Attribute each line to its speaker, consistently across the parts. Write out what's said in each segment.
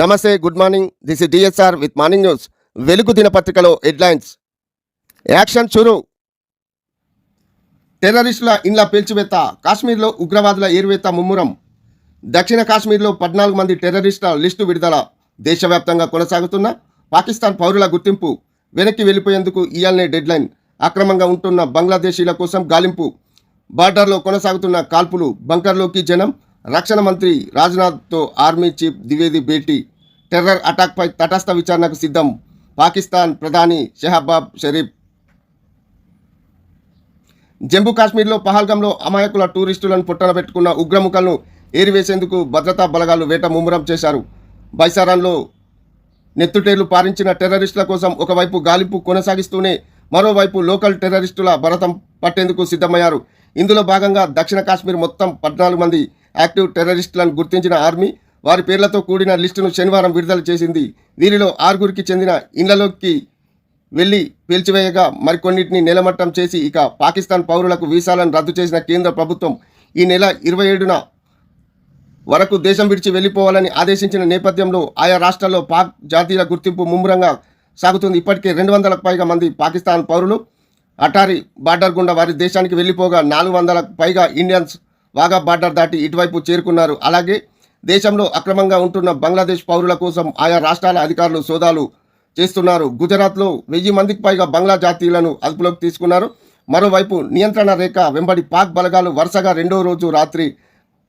Speaker 1: నమస్తే good morning. This is DSR with morning news. Velugu దినపత్రికలో headlines. Action చురు టెర్రరిస్టుల ఇండ్ల పేల్చివేత. కాశ్మీర్లో ఉగ్రవాదుల ఏరువేత ముమ్మురం. దక్షిణ కాశ్మీర్లో పద్నాలుగు మంది టెర్రరిస్టుల లిస్టు విడుదల. దేశవ్యాప్తంగా కొనసాగుతున్న పాకిస్తాన్ పౌరుల గుర్తింపు. వెనక్కి వెళ్ళిపోయేందుకు ఇయాలనే డెడ్లైన్. అక్రమంగా ఉంటున్న బంగ్లాదేశీల కోసం గాలింపు. బార్డర్లో కొనసాగుతున్న కాల్పులు. బంకర్లోకి జనం రక్షణ మంత్రి రాజ్నాథ్తో ఆర్మీ చీఫ్ ద్వివేది భేటీ టెర్రర్ అటాక్పై తటస్థ విచారణకు సిద్ధం పాకిస్తాన్ ప్రధాని షెహబాబ్ షరీఫ్. జమ్మూ కాశ్మీర్లో పహల్గంలో అమాయకుల టూరిస్టులను పుట్టనబెట్టుకున్న ఉగ్రముఖలను ఏరివేసేందుకు భద్రతా బలగాలు వేట ముమ్మరం చేశారు. బైసారాన్లో నెత్తుటేళ్ళు పారించిన టెర్రరిస్టుల కోసం ఒకవైపు గాలింపు కొనసాగిస్తూనే మరోవైపు లోకల్ టెర్రరిస్టుల భరతం పట్టేందుకు సిద్ధమయ్యారు. ఇందులో భాగంగా దక్షిణ కాశ్మీర్ మొత్తం పద్నాలుగు మంది యాక్టివ్ టెర్రరిస్టులను గుర్తించిన ఆర్మీ వారి పేర్లతో కూడిన లిస్టును శనివారం విడుదల చేసింది. వీరిలో ఆరుగురికి చెందిన ఇళ్ళలోకి వెళ్ళి పేల్చివేయగా మరికొన్నిటిని నేలమట్టం చేసి ఇక పాకిస్తాన్ పౌరులకు వీసాలను రద్దు చేసిన కేంద్ర ప్రభుత్వం ఈ నెల ఇరవై ఏడున వరకు దేశం విడిచి వెళ్ళిపోవాలని ఆదేశించిన నేపథ్యంలో ఆయా రాష్ట్రాల్లో పాక్ జాతీయ గుర్తింపు ముమ్మరంగా సాగుతుంది. ఇప్పటికే రెండు వందలకు పైగా మంది పాకిస్తాన్ పౌరులు అటారీ బార్డర్ గుండా వారి దేశానికి వెళ్ళిపోగా నాలుగు వందలకు పైగా ఇండియన్స్ వాగా బార్డర్ దాటి ఇటువైపు చేరుకున్నారు. అలాగే దేశంలో అక్రమంగా ఉంటున్న బంగ్లాదేశ్ పౌరుల కోసం ఆయా రాష్ట్రాల అధికారులు సోదాలు చేస్తున్నారు. గుజరాత్లో వెయ్యి మందికి పైగా బంగ్లా జాతీయులను అదుపులోకి తీసుకున్నారు. మరోవైపు నియంత్రణ రేఖ వెంబడి పాక్ బలగాలు వరుసగా రెండో రోజు రాత్రి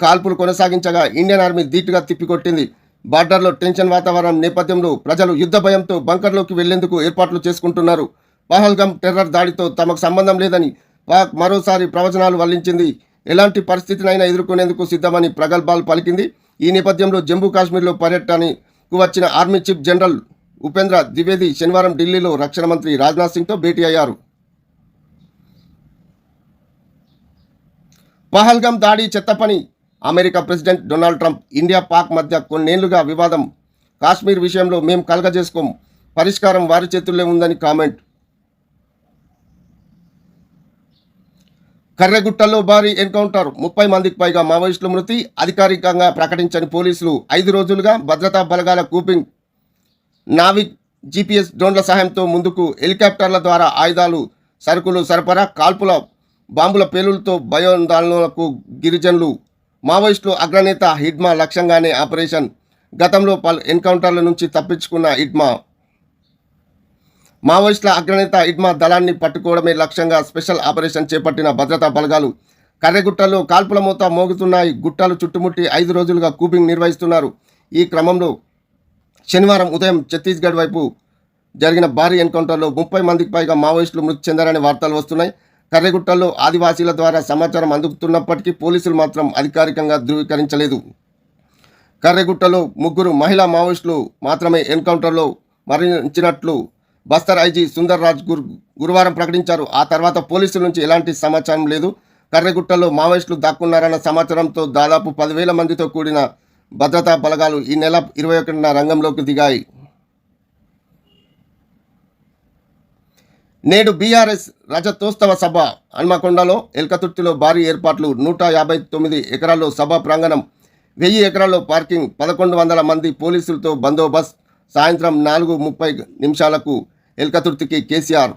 Speaker 1: కాల్పులు కొనసాగించగా ఇండియన్ ఆర్మీ ధీటుగా తిప్పికొట్టింది. బార్డర్లో టెన్షన్ వాతావరణం నేపథ్యంలో ప్రజలు యుద్ధ భయంతో బంకర్లోకి వెళ్ళేందుకు ఏర్పాట్లు చేసుకుంటున్నారు. పహల్గం టెర్రర్ దాడితో తమకు సంబంధం లేదని పాక్ మరోసారి ప్రవచనాలు వల్లించింది. ఎలాంటి పరిస్థితినైనా ఎదుర్కొనేందుకు సిద్ధమని ప్రగల్భాలు పలికింది. ఈ నేపథ్యంలో జమ్మూ కాశ్మీర్లో పర్యటనకు వచ్చిన army chief general Upendra Dwivedi శనివారం ఢిల్లీలో రక్షణ మంత్రి రాజ్నాథ్ సింగ్తో భేటీ అయ్యారు. పహల్గం దాడి చెత్తపని America president Donald Trump India Pak మధ్య కొన్నేళ్ళుగా వివాదం. కాశ్మీర్ విషయంలో మేము కలగజేసుకోం. పరిష్కారం వారి చేతుల్లో ఉందని కామెంట్ కర్రెగుట్టలో భారీ ఎన్కౌంటర్. ముప్పై మందికి పైగా మావోయిస్టుల మృతి. అధికారికంగా ప్రకటించని పోలీసులు ఐదు రోజులుగా భద్రతా బలగాల కూపింగ్. నావిక్ జీపీఎస్ డ్రోన్ల సహాయంతో ముందుకు హెలికాప్టర్ల ద్వారా ఆయుధాలు సరుకులు సరఫరా కాల్పుల బాంబుల పేలులతో భయోందోళనలకు గిరిజనులు. మావోయిస్టులు అగ్రనేత హిడ్మా లక్ష్యంగానే ఆపరేషన్. గతంలో పలు ఎన్కౌంటర్ల నుంచి తప్పించుకున్న హిడ్మా మావోయిస్టుల అగ్రనేత ఇడ్మా దళాన్ని పట్టుకోవడమే లక్ష్యంగా స్పెషల్ ఆపరేషన్ చేపట్టిన భద్రతా బలగాలు కర్రెగుట్టలో కాల్పుల మూత మోగుతున్నాయి. గుట్టలు చుట్టుముట్టి ఐదు రోజులుగా కూపింగ్ నిర్వహిస్తున్నారు. ఈ క్రమంలో శనివారం ఉదయం ఛత్తీస్గఢ్ వైపు జరిగిన భారీ ఎన్కౌంటర్లో ముప్పై మందికి పైగా మావోయిస్టులు మృతి చెందారనే వార్తలు వస్తున్నాయి. కర్రెగుట్టల్లో ఆదివాసీల ద్వారా సమాచారం అందుతున్నప్పటికీ పోలీసులు మాత్రం అధికారికంగా ధృవీకరించలేదు. కర్రెగుట్టలో ముగ్గురు మహిళా మావోయిస్టులు మాత్రమే ఎన్కౌంటర్లో మరణించినట్లు బస్తర్ ఐజీ సుందర్ రాజ్ గురు గురువారం ప్రకటించారు. ఆ తర్వాత పోలీసుల నుంచి ఎలాంటి సమాచారం లేదు. కర్రెగుట్టలో మావోయిస్టులు దాక్కున్నారన్న సమాచారంతో దాదాపు పదివేల మందితో కూడిన భద్రతా బలగాలు ఈ నెల ఇరవై ఒకటిన రంగంలోకి దిగాయి. నేడు బీఆర్ఎస్ రజతోత్సవ సభ హన్మకొండలో ఎల్కతుర్తిలో భారీ ఏర్పాట్లు నూట యాభై తొమ్మిది ఎకరాల్లో సభ ప్రాంగణం వెయ్యి ఎకరాల్లో పార్కింగ్ పదకొండు వందల మంది పోలీసులతో బందోబస్త్ సాయంత్రం నాలుగు ముప్పై నిమిషాలకు ఎల్కతుర్తికి కేసీఆర్.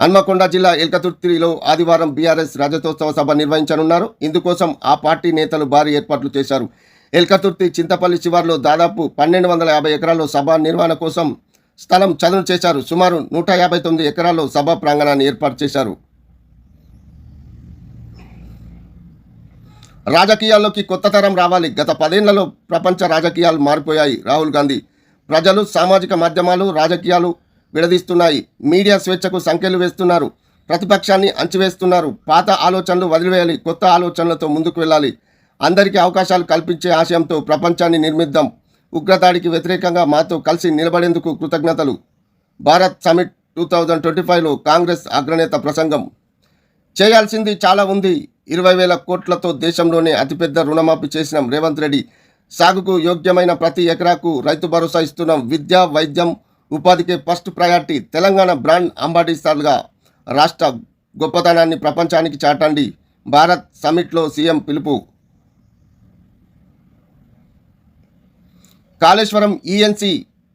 Speaker 1: హన్మకొండ జిల్లా ఎల్కతుర్తిలో ఆదివారం బీఆర్ఎస్ రజతోత్సవ సభ నిర్వహించనున్నారు. ఇందుకోసం ఆ పార్టీ నేతలు భారీ ఏర్పాట్లు చేశారు. ఎల్కతుర్తి చింతపల్లి శివార్లో దాదాపు పన్నెండు వందల యాభై ఎకరాల్లో సభ నిర్వహణ కోసం స్థలం చదును చేశారు. సుమారు నూట యాభై తొమ్మిది ఎకరాల్లో సభా ప్రాంగణాన్ని ఏర్పాటు చేశారు. రాజకీయాల్లోకి కొత్త తరం రావాలి. గత పదేళ్ళలో ప్రపంచ రాజకీయాలు మారిపోయాయి. రాహుల్ గాంధీ ప్రజలు సామాజిక మాధ్యమాలు రాజకీయాలు విడదీస్తున్నాయి. మీడియా స్వేచ్ఛకు సంఖ్యలు వేస్తున్నారు. ప్రతిపక్షాన్ని అంచివేస్తున్నారు పాత ఆలోచనలు వదిలివేయాలి. కొత్త ఆలోచనలతో ముందుకు వెళ్ళాలి. అందరికీ అవకాశాలు కల్పించే ఆశయంతో ప్రపంచాన్ని నిర్మిద్దాం. ఉగ్రదాడికి వ్యతిరేకంగా మాతో కలిసి నిలబడేందుకు కృతజ్ఞతలు. Bharat summit two thousand twenty ఫైవ్లో కాంగ్రెస్ అగ్రనేత ప్రసంగం. చేయాల్సింది చాలా ఉంది. ఇరవై వేల కోట్లతో దేశంలోనే అతిపెద్ద రుణమాఫీ చేసిన రేవంత్ రెడ్డి సాగుకు యోగ్యమైన ప్రతి ఎకరాకు రైతు భరోసా ఇస్తున్నాం విద్య వైద్యం ఉపాధికే ఫస్ట్ ప్రయారిటీ తెలంగాణ బ్రాండ్ అంబాసిడర్గా రాష్ట్ర గొప్పతనాన్ని ప్రపంచానికి చాటండి. భారత్ సమిట్లో సీఎం పిలుపు. కాళేశ్వరం ఈఎన్సీ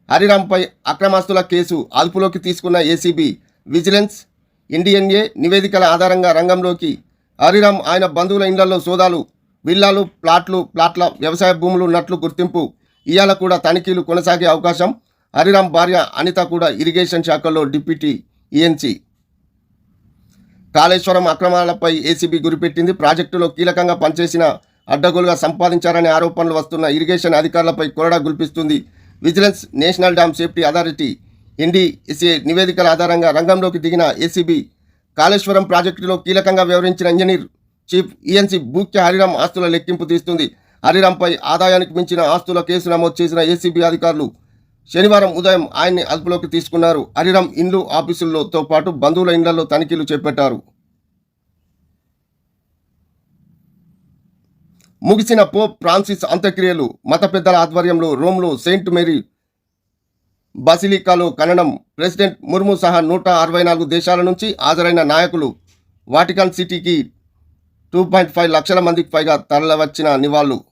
Speaker 1: హరిరాంపై అక్రమాస్తుల కేసు అదుపులోకి తీసుకున్న ఏసీబీ విజిలెన్స్ ఇండియన్ఏ నివేదికల ఆధారంగా రంగంలోకి. హరిరామ్ ఆయన బంధువుల ఇండ్లలో సోదాలు విల్లాలు ప్లాట్లు ప్లాట్ల వ్యవసాయ భూములు ఉన్నట్లు గుర్తింపు. ఇవాళ కూడా తనిఖీలు కొనసాగే అవకాశం. హరిరామ్ భార్య అనిత కూడా ఇరిగేషన్ శాఖలో డిప్యూటీ ఈఎన్సీ కాళేశ్వరం అక్రమాలపై ఏసీబీ గురిపెట్టింది. ప్రాజెక్టులో కీలకంగా పనిచేసిన అడ్డగోలుగా సంపాదించారనే ఆరోపణలు వస్తున్న ఇరిగేషన్ అధికారులపై కొరడా గుల్పిస్తుంది. Vigilance national dam safety authority NDSA నివేదికల ఆధారంగా రంగంలోకి దిగిన ఏసీబీ కాళేశ్వరం ప్రాజెక్టులో కీలకంగా వ్యవహరించిన engineer chief ENC Bhukya Hariram ఆస్తుల లెక్కింపు తీస్తుంది. హరిరాంపై ఆదాయానికి మించిన ఆస్తుల కేసు నమోదు చేసిన ఏసీబీ అధికారులు శనివారం ఉదయం ఆయన్ని అదుపులోకి తీసుకున్నారు. హరిరామ్ ఇండ్లు ఆఫీసులతో పాటు బంధువుల ఇండ్లలో తనిఖీలు చేపట్టారు. ముగిసిన పోప్ ఫ్రాన్సిస్ అంత్యక్రియలు మత పెద్దల ఆధ్వర్యంలో రోమ్లో సెయింట్ మేరీ బసిలికాలో కనడం ప్రెసిడెంట్ ముర్ము సహా నూట అరవై నాలుగు దేశాల నుంచి హాజరైన నాయకులు వాటికన్ సిటీకి టూ పాయింట్ ఫైవ్ లక్షల మందికి పైగా తరలివచ్చిన నివాళులు.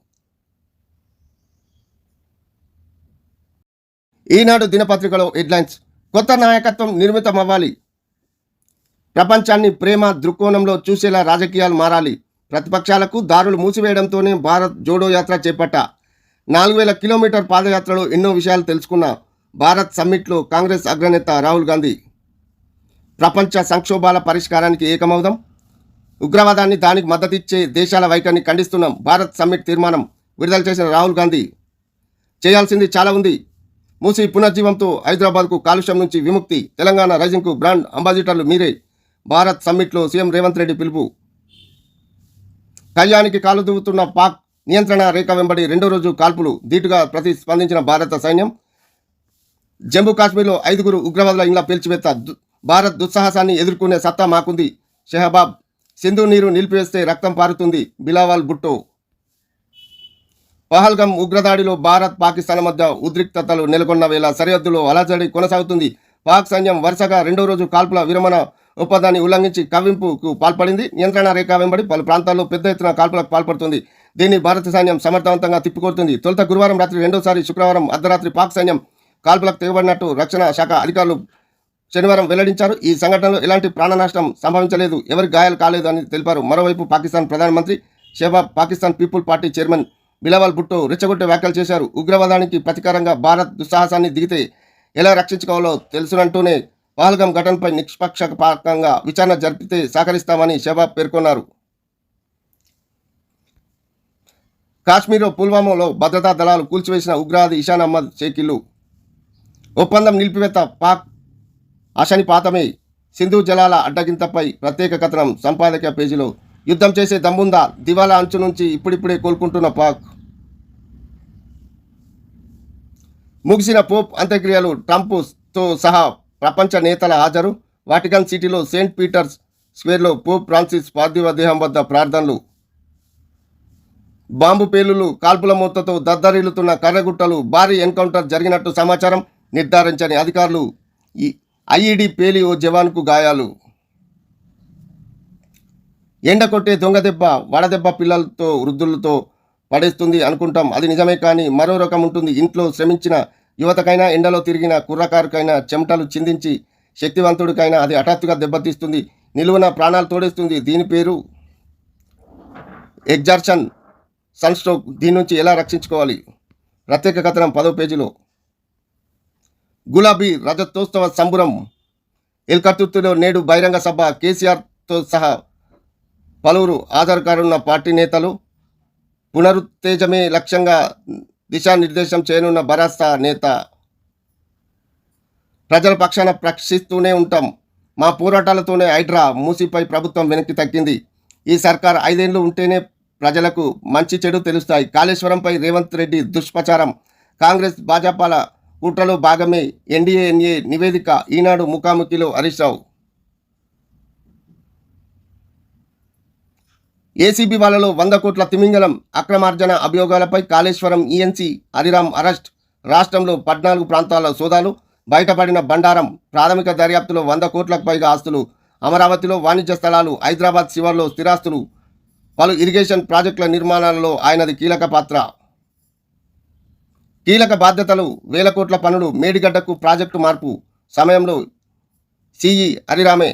Speaker 1: ఈనాడు దినపత్రికలో హెడ్లైన్స్ కొత్త నాయకత్వం నిర్మితమవ్వాలి. ప్రపంచాన్ని ప్రేమ దృక్కోణంలో చూసేలా రాజకీయాలు మారాలి. ప్రతిపక్షాలకు దారులు మూసివేయడంతోనే భారత్ జోడో యాత్ర చేపట్ట. నాలుగు వేల కిలోమీటర్ పాదయాత్రలో ఎన్నో విషయాలు తెలుసుకున్న భారత్ సమ్మిట్లో కాంగ్రెస్ అగ్రనేత రాహుల్ గాంధీ. ప్రపంచ సంక్షోభాల పరిష్కారానికి ఏకమవుదాం. ఉగ్రవాదాన్ని దానికి మద్దతిచ్చే దేశాల వైఖరిని ఖండిస్తున్నాం. భారత్ సమ్మిట్ తీర్మానం విడుదల చేసిన రాహుల్ గాంధీ. చేయాల్సింది చాలా ఉంది. మూసి పునర్జీవంతో హైదరాబాద్కు కాలుష్యం నుంచి విముక్తి తెలంగాణ రైజింగ్కు బ్రాండ్ అంబాసిడర్లు మీరే. భారత్ సమ్మిట్లో సీఎం రేవంత్ రెడ్డి పిలుపు. కళ్యాణికి కాలు దువ్వుతున్న పాక్ నియంత్రణ రేఖ వెంబడి రెండో రోజు కాల్పులు ధీటుగా ప్రతిస్పందించిన భారత సైన్యం. జమ్మూ కాశ్మీర్లో ఐదుగురు ఉగ్రవాదుల ఇండ్ల పేల్చివేత దు- భారత్ దుస్సాహసాన్ని ఎదుర్కొనే సత్తా మాకుంది. షెహబాబ్ సింధు నీరు నిలిపివేస్తే రక్తం పారుతుంది బిలావాల్ భుట్టో. పహల్గం ఉగ్రదాడిలో భారత్ పాకిస్తాన్ మధ్య ఉద్రిక్తతలు నెలకొన్న వేళ సరిహద్దులో అలజడి కొనసాగుతుంది. పాక్ సైన్యం వరుసగా రెండో రోజు కాల్పుల విరమణ ఒప్పందాన్ని ఉల్లంఘించి కవ్వింపుకు పాల్పడింది. నియంత్రణ రేఖ వెంబడి పలు ప్రాంతాల్లో పెద్ద ఎత్తున కాల్పులకు పాల్పడుతుంది. దీన్ని భారత సైన్యం సమర్థవంతంగా తిప్పికొడుతుంది. తొలుత గురువారం రాత్రి రెండోసారి శుక్రవారం అర్ధరాత్రి పాక్ సైన్యం కాల్పులకు తెగబడినట్టు రక్షణ శాఖ అధికారులు శనివారం వెల్లడించారు. ఈ సంఘటనలో ఎలాంటి ప్రాణనష్టం సంభవించలేదు. ఎవరి గాయాలు కాలేదు అని తెలిపారు. మరోవైపు పాకిస్తాన్ ప్రధానమంత్రి Shehbaz Pakistan people party chairman Bilawal Bhutto రెచ్చగొట్టే వ్యాఖ్యలు చేశారు. ఉగ్రవాదానికి ప్రతీకారంగా భారత్ దుస్సాహసాన్ని దిగితే ఎలా రక్షించుకోవాలో తెలుసునంటూనే పహల్గం ఘటనపై నిష్పక్షపాతంగా విచారణ జరిపితే సహకరిస్తామని షెబాబ్ పేర్కొన్నారు. కాశ్మీర్లో పుల్వామాలో భద్రతా దళాలు కూల్చివేసిన ఉగ్రవాది ఇషాన్ అహ్మద్ షేకిలు ఒప్పందం నిలిపివేత పాక్ అశనిపాతమే సింధు జలాల అడ్డగింతపై ప్రత్యేక కథనం సంపాదక పేజీలో యుద్ధం చేసే దమ్ముందా దివాలా అంచు నుంచి ఇప్పుడిప్పుడే కోలుకుంటున్న పాక్. ముగిసిన పోప్ అంత్యక్రియలు ట్రంప్తో సహా ప్రపంచ నేతల హాజరు. వాటికన్ సిటీలో సెయింట్ పీటర్స్ స్క్వేర్లో పోప్ ఫ్రాన్సిస్ పార్థివ దేహం వద్ద ప్రార్థనలు. బాంబు పేలులు కాల్పుల మూతతో దద్దరిల్లుతున్న కర్రగుట్టలు భారీ ఎన్కౌంటర్ జరిగినట్టు సమాచారం నిర్ధారించని అధికారులు ఈ ఐఈడి పేలి ఓ జవాన్కు గాయాలు. ఎండ కొట్టే దొంగ దెబ్బ వడదెబ్బ పిల్లలతో వృద్ధులతో పడేస్తుంది అనుకుంటాం. అది నిజమే కానీ మరో రకం ఉంటుంది. ఇంట్లో శ్రమించిన యువతకైనా ఎండలో తిరిగిన కుర్రకారుకైనా చెమటలు చిందించి శక్తివంతుడికైనా అది హఠాత్తుగా దెబ్బతీస్తుంది. నిలువున ప్రాణాలు తోడేస్తుంది. దీని పేరు ఎగ్జార్షన్ సన్ స్ట్రోక్ దీని నుంచి ఎలా రక్షించుకోవాలి? ప్రత్యేక కథనం పదో పేజీలో. గులాబీ రజతోత్సవ సంబురం. ఎల్కతుర్తిలో నేడు బహిరంగ సభ. కేసీఆర్తో సహా పలువురు ఆధారకారున్న పార్టీ నేతలు పునరుత్తేజమే లక్ష్యంగా దిశానిర్దేశం చేయనున్న భరాస్తా నేత. ప్రజల పక్షాన ప్రక్షిస్తూనే ఉంటాం. మా పోరాటాలతోనే హైడ్రా మూసిపై ప్రభుత్వం వెనక్కి తగ్గింది. ఈ సర్కార్ ఐదేళ్ళు ఉంటేనే ప్రజలకు మంచి చెడు తెలుస్తాయి. కాళేశ్వరంపై రేవంత్ రెడ్డి దుష్ప్రచారం. కాంగ్రెస్ భాజపాల కూట్రలో భాగమే ఎన్డీఏఎన్ఏ నివేదిక ఈనాడు ముఖాముఖిలో హరీష్ రావు. ఏసీబీ వాళ్ళలో వంద కోట్ల తిమింగలం అక్రమార్జన అభియోగాలపై కాళేశ్వరం ఈఎన్సీ హరిరామ్ అరెస్ట్ రాష్ట్రంలో పద్నాలుగు ప్రాంతాల సోదాలు బయటపడిన బండారం ప్రాథమిక దర్యాప్తులో వంద కోట్లకు పైగా ఆస్తులు అమరావతిలో వాణిజ్య స్థలాలు హైదరాబాద్ శివార్లో స్థిరాస్తులు పలు ఇరిగేషన్ ప్రాజెక్టుల నిర్మాణాలలో ఆయనది కీలక పాత్ర. కీలక బాధ్యతలు వేల కోట్ల పనులు మేడిగడ్డకు ప్రాజెక్టు మార్పు సమయంలో సిఈ హరిరామే